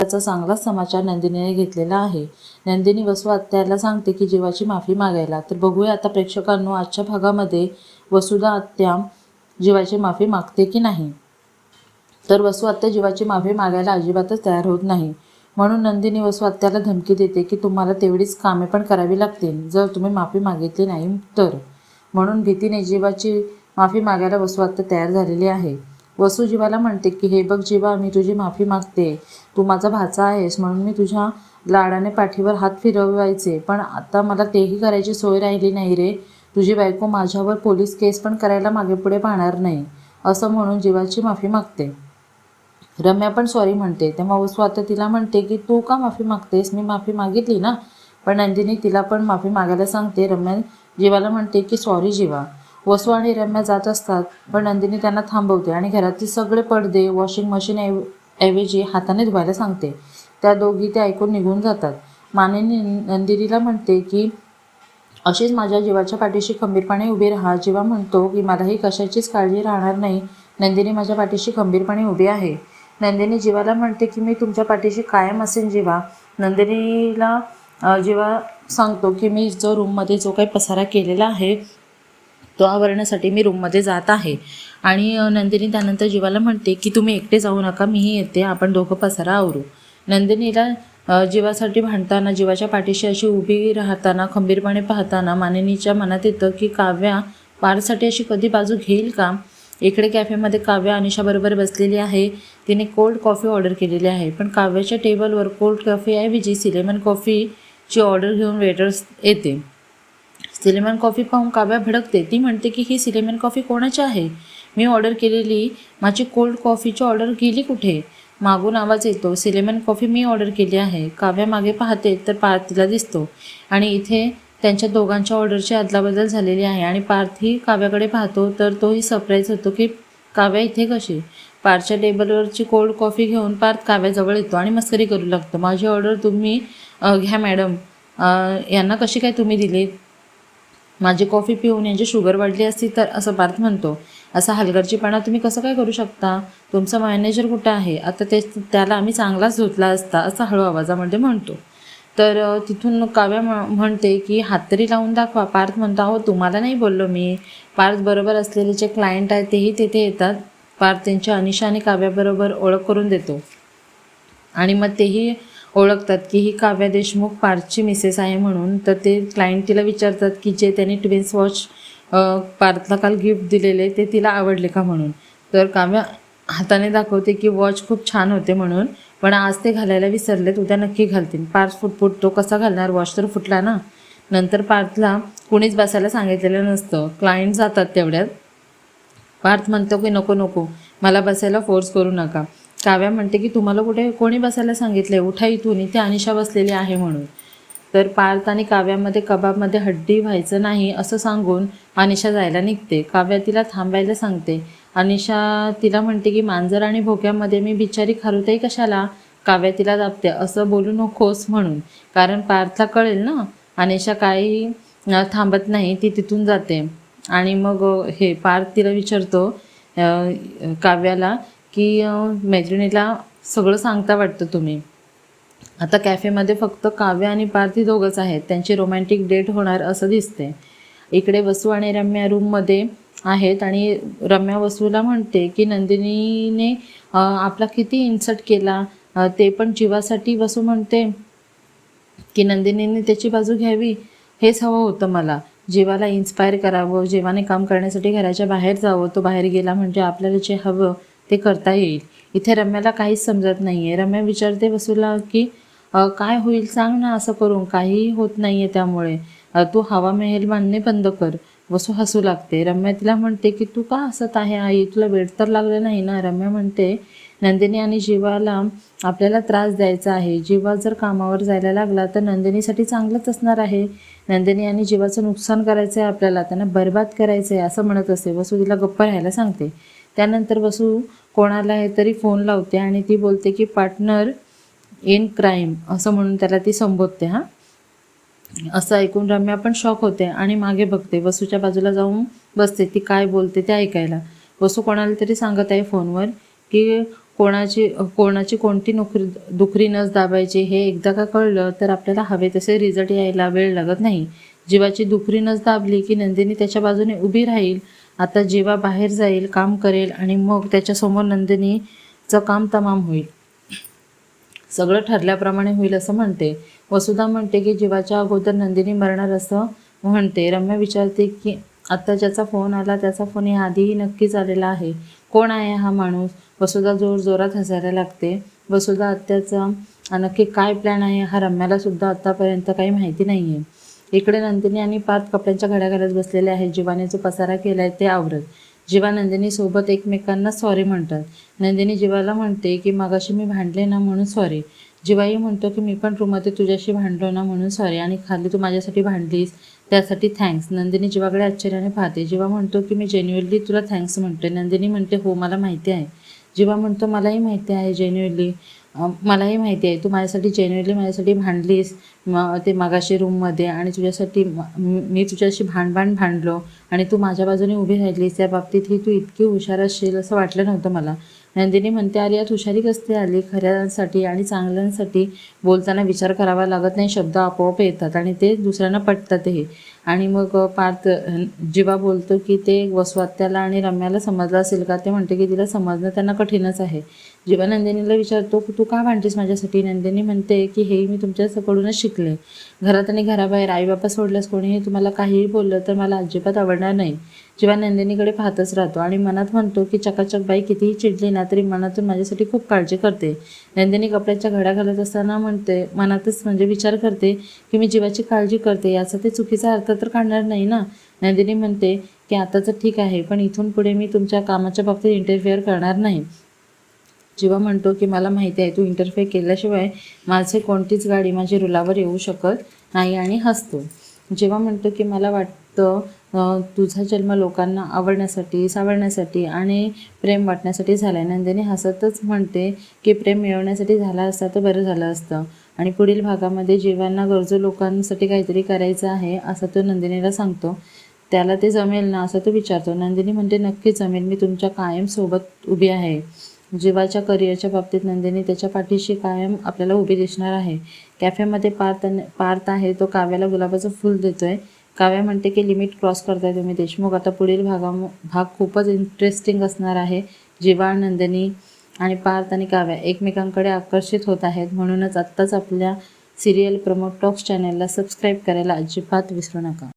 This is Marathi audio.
त्याचा चांगलाच समाचार नंदिनीने घेतलेला आहे. नंदिनी वसू आत्याला सांगते की जीवाची माफी मागायला. तर बघूया आता प्रेक्षकांनो आजच्या भागामध्ये वसुधा आत्या जीवाची माफी मागते की नाही? तर वसू आत्या जीवाची माफी मागायला अजिबातच तयार होत नाही. म्हणून नंदिनी वसू आत्याला धमकी देते की तुम्हाला तेवढीच कामे पण करावी लागतील. जर तुम्ही माफी मागितली नाही तर. म्हणून भीतीने जीवाची माफी मागायला वसू आत्या तयार झालेली आहे. वसुजीवाला म्हणते की हे बघ जीवा मी तुझी माफी मागते. तू माझा भाचा आहेस म्हणून मी तुझ्या लाडाने पाठीवर हात फिरवायचे. पण आता मला तेही करायची सोय राहिली नाही रे. तुझी बायको माझ्यावर पोलीस केस पण करायला मागे पुढे पाहणार नाही. असं म्हणून जीवाची माफी मागते. रम्या पण सॉरी म्हणते. तेव्हा वसू आता तिला म्हणते की तू का माफी मागतेस? मी माफी मागितली ना. पण नंदिनी तिला पण माफी मागायला सांगते. रम्या जीवाला म्हणते की सॉरी जीवा. वसू आणि रम्या जात असतात पण नंदिनी त्यांना थांबवते आणि घरातील सगळे पडदे वॉशिंग मशीन ऐव ऐवजी हाताने धुवायला सांगते. त्या दोघी ते ऐकून निघून जातात. मानेनी नंदिनीला म्हणते की अशीच माझ्या जीवाच्या पाठीशी खंबीरपणे उभी राहा. जीवा म्हणतो की मलाही कशाचीच काळजी राहणार नाही. नंदिनी माझ्या पाठीशी खंबीरपणे उभी आहे. नंदिनी जीवाला म्हणते की मी तुमच्या पाठीशी कायम असेन जीवा. नंदिनीला जीवा सांगतो की मी जो रूममध्ये जो काही पसारा केलेला आहे तो आवरण्यासाठी मी रूममध्ये जात आहे. आणि नंदिनी त्यानंतर जीवाला म्हणते की तुम्ही एकटे जाऊ नका मीही येते आपण दोघं पसारा आवरू. नंदिनीला जीवासाठी भांडताना जीवाच्या पाठीशी अशी उभी राहताना खंबीरपणे पाहताना मानिनीच्या मनात येतं की काव्या पारसाठी अशी कधी बाजू घेईल का? इकडे कॅफेमध्ये काव्या अनिशाबरोबर बसलेली आहे. तिने कोल्ड कॉफी ऑर्डर केलेली आहे. पण काव्याच्या टेबलवर कोल्ड कॉफीऐवजी सिलेमन कॉफीची ऑर्डर घेऊन वेटर्स येते. सिलेमन कॉफी पाहून काव्या भडकते. ती म्हणते की ही सिलेमन कॉफी कोणाची आहे? मी ऑर्डर केलेली माझी कोल्ड कॉफीची ऑर्डर गेली कुठे? मागून आवाज येतो सिलेमन कॉफी मी ऑर्डर केली आहे. काव्या मागे पाहते तर पार्थ तिला दिसतो. आणि इथे त्यांच्या दोघांच्या ऑर्डरची अदलाबदल झालेली आहे. आणि पार्थही काव्याकडे पाहतो तर तोही सरप्राईज होतो की काव्या इथे कशी? पारच्या टेबलवरची कोल्ड कॉफी घेऊन पार्थ काव्याजवळ येतो आणि मस्करी करू लागतो. माझी ऑर्डर तुम्ही घ्या मॅडम. यांना कशी काय तुम्ही दिली माझी कॉफी पिऊन यांची शुगर वाढली असती तर असं पार्थ म्हणतो. असा हलगर्जीपणा तुम्ही कसं काय करू शकता? तुमचा मॅनेजर कुठं आहे? आता ते त्याला आम्ही चांगलाच धुतला असता असा हळू आवाजामध्ये म्हणतो. तर तिथून काव्या म्हणते की हातरी लावून दाखवा. पार्थ म्हणतो अहो तुम्हाला नाही बोललो मी. पार्थ बरोबर असलेले जे क्लायंट आहेत तेही तिथे येतात. पार्थ त्यांच्या अनिशा आणि काव्याबरोबर ओळख करून देतो. आणि मग तेही ओळखतात की ही काव्या देशमुख पार्थची मिसेस आहे म्हणून. तर ते क्लायंट तिला विचारतात की जे त्यांनी ट्विन्स वॉच पार्थला काल गिफ्ट दिलेले ते तिला आवडले का म्हणून. तर काव्या हाताने दाखवते की वॉच खूप छान होते म्हणून. पण आज ते घालायला विसरलेत उद्या नक्की घालतील. पार्थ फुटफुट तो कसा घालणार? वॉच तर फुटला ना? नंतर पार्थला कुणीच बसायला सांगितलेलं नसतं. क्लायंट जातात तेवढ्यात. पार्थ म्हणतो की नको नको. मला बसायला फोर्स करू नका. काव्या म्हणते की तुम्हाला कुठे कोणी बसायला सांगितले उठा इथून इथे अनिशा बसलेली आहे म्हणून. तर पार्थ आणि काव्यामध्ये कबाबमध्ये हड्डी व्हायचं नाही असं सांगून अनिशा जायला निघते. काव्या तिला थांबायला सांगते. अनिशा तिला म्हणते की मांजर आणि भोक्यामध्ये मी बिचारी खारुताई कशाला? काव्या तिला दाबते. असं बोलू नकोस म्हणून. कारण पार्थला कळेल ना अनिशा काही थांबत नाही ती तिथून जाते. आणि मग हे पार्थ तिला विचारतो काव्याला की मैत्रिणीला सगळं सांगता वाटतं तुम्ही. आता कॅफेमध्ये फक्त काव्य आणि पार्थी दोघंच आहेत. त्यांची रोमॅन्टिक डेट होणार असं दिसते इकडे वसू आणि रम्या रूममध्ये आहेत आणि रम्या वसूला म्हणते की नंदिनीने आपला किती इन्सर्ट केला. ते पण जीवासाठी वसू म्हणते की नंदिनीने त्याची बाजू घ्यावी. हेच हवं होतं मला. जीवाला इन्स्पायर करावं. जीवाने काम करण्यासाठी घराच्या बाहेर जावं. तो बाहेर गेला म्हणजे आपल्याला जे हवं ते करता येईल. इथे रम्याला काहीच समजत नाही आहे रम्या विचारते वसूला की काय होईल सांग ना असं करून. काहीही होत नाही आहे त्यामुळे तू हवा महल बांधणे बंद कर. वसू हसू लागते. रम्या तिला म्हणते की तू का हसत आहे आई? तुला वेळ तर लागलं नाही ना? रम्या म्हणते नंदिनी आणि जीवाला आपल्याला त्रास द्यायचा आहे. जीवा जर कामावर जायला लागला तर नंदिनीसाठी चांगलंच असणार आहे. नंदिनी आणि जीवाचं नुकसान करायचं आहे आपल्याला. त्यांना बर्बाद करायचं आहे असं म्हणत असते वसू तिला गप्प राहायला सांगते. त्यानंतर वसू कोणाला हे तरी फोन लावते आणि ती बोलते की पार्टनर इन क्राईम असं म्हणून त्याला ती संबोधते हां. असं ऐकून रम्या पण शॉक होते आणि मागे बघते. वसूच्या बाजूला जाऊन बसते. ती काय बोलते ते ऐकायला. वसू कोणाला तरी सांगत आहे फोनवर की कोणाची कोणाची कोणती नोकरी दुखरी नस दाबायची हे एकदा का कळलं तर आपल्याला हवे तसे रिझल्ट यायला वेळ लागत नाही. जीवाची दुखरी नस दाबली की नंदिनी त्याच्या बाजूने उभी राहील आता जीवा बाहेर जाईल काम करेल आणि मग त्याच्यासमोर नंदिनीचं काम तमाम होईल. सगळं ठरल्याप्रमाणे होईल असं म्हणते. वसुधा म्हणते की जीवाच्या अगोदर नंदिनी मरणार असं म्हणते. रम्या विचारते की आत्ता ज्याचा फोन आला त्याचा फोन या आधीही नक्कीच आलेला आहे. कोण आहे हा माणूस? वसुधा जोर जोरात हसायला लागते. वसुधा आत्याचा नक्की काय प्लॅन आहे हा रम्याला सुद्धा आत्तापर्यंत काही माहिती नाही आहे इकडे नंदिनी आणि पाच कपड्यांच्या घड्या घालत बसलेले आहेत. जीवाने जो पसारा केला आहे ते आवरत जीवा नंदिनी सोबत एकमेकांना सॉरी म्हणतात. नंदिनी जीवाला म्हणते की मगाशी मी भांडले ना म्हणून सॉरी जीवाही म्हणतो की मी पण रूममध्ये तुझ्याशी भांडलो ना म्हणून सॉरी आणि खाली तू माझ्यासाठी भांडलीस त्यासाठी थँक्स नंदिनी जीवाकडे आश्चर्याने पाहते. जीवा म्हणतो की मी जेन्युअनली तुला थँक्स म्हणते नंदिनी म्हणते हो मला माहिती आहे. जीवा म्हणतो मलाही माहिती आहे जेन्युअनली मलाही माहिती आहे. तू माझ्यासाठी जेन्युअनली माझ्यासाठी भांडलीस. मग ते मागाशी रूममध्ये आणि तुझ्यासाठी मी तुझ्याशी भांडभांड भांडलो आणि तू माझ्या बाजूने उभी राहिलीस त्या बाबतीत ही तू इतकी हुशार असशील असं वाटलं नव्हतं मला. नंदिनी म्हणते अरे यात हुशारी कसते आली? खऱ्यांसाठी आणि चांगल्यांसाठी बोलताना विचार करावा लागत नाही शब्द आपोआप येतात आणि ते दुसऱ्यांना पटतातही. आणि मग पार्थ जीवा बोलतो की ते वसवात्याला आणि रम्याला समजलं असेल का? ते म्हणते की तिला समजणं त्यांना कठीणच आहे. जीवा नंदिनीला विचारतो तू का भांडतेस माझ्यासाठी? नंदिनी म्हणते की हे मी तुमच्याकडूनच शिक शिकले. घरात आणि घराबाहेर आईबापा सोडल्यास कोणीही तुम्हाला काहीही बोललं तर मला अजिबात आवडणार नाही. जेव्हा नंदिनीकडे पाहतच राहतो आणि मनात म्हणतो की चकाचक बाई कितीही चिडली ना तरी मनातून माझ्यासाठी खूप काळजी करते. नंदिनी कपड्याच्या घड्या घालत असताना म्हणते मनातच म्हणजे विचार करते की मी जीवाची काळजी करते याचा ते चुकीचा अर्थ तर काढणार नाही ना? नंदिनी म्हणते की आता तर ठीक आहे पण इथून पुढे मी तुमच्या कामाच्या बाबतीत इंटरफेअर करणार नाही. जीवा म्हणतो की मला माहिती आहे तू इंटरफेअर केल्याशिवाय माझे कोणतीच गाडी माझ्या रुलावर येऊ शकत नाही आणि हसतो. जेव्हा म्हणतो की मला वाटतं तुझा जन्म लोकांना आवडण्यासाठी सावरण्यासाठी आणि प्रेम वाटण्यासाठी झाला आहे नंदिनी हसतच म्हणते की प्रेम मिळवण्यासाठी झाला असता तर बरं झालं असतं. आणि पुढील भागामध्ये जीवांना गरजू लोकांसाठी काहीतरी करायचं आहे असं तो नंदिनीला सांगतो. त्याला ते जमेल ना असं तो विचारतो. नंदिनी म्हणते नक्की जमेल. मी तुमच्या कायम सोबत उभी आहे. जीवाच्या करिअरच्या बाबतीत नंदिनी त्याच्या पाठीशी कायम आपल्याला उभी दिसणार आहे. कॅफेमध्ये पार्थ पार्थ आहे तो काव्याला गुलाबाचं फूल देतोय. काव्या म्हणते की लिमिट क्रॉस करताय तुम्ही देशमुख. आता पुढील भागा भाग खूपच इंटरेस्टिंग असणार आहे. जीवा नंदिनी आणि पार्थ आणि काव्या एकमेकांकडे आकर्षित होत आहेत. म्हणूनच आत्ताच आपल्या सिरियल प्रमोट टॉक्स चॅनलला सबस्क्राईब करायला अजिबात विसरू नका.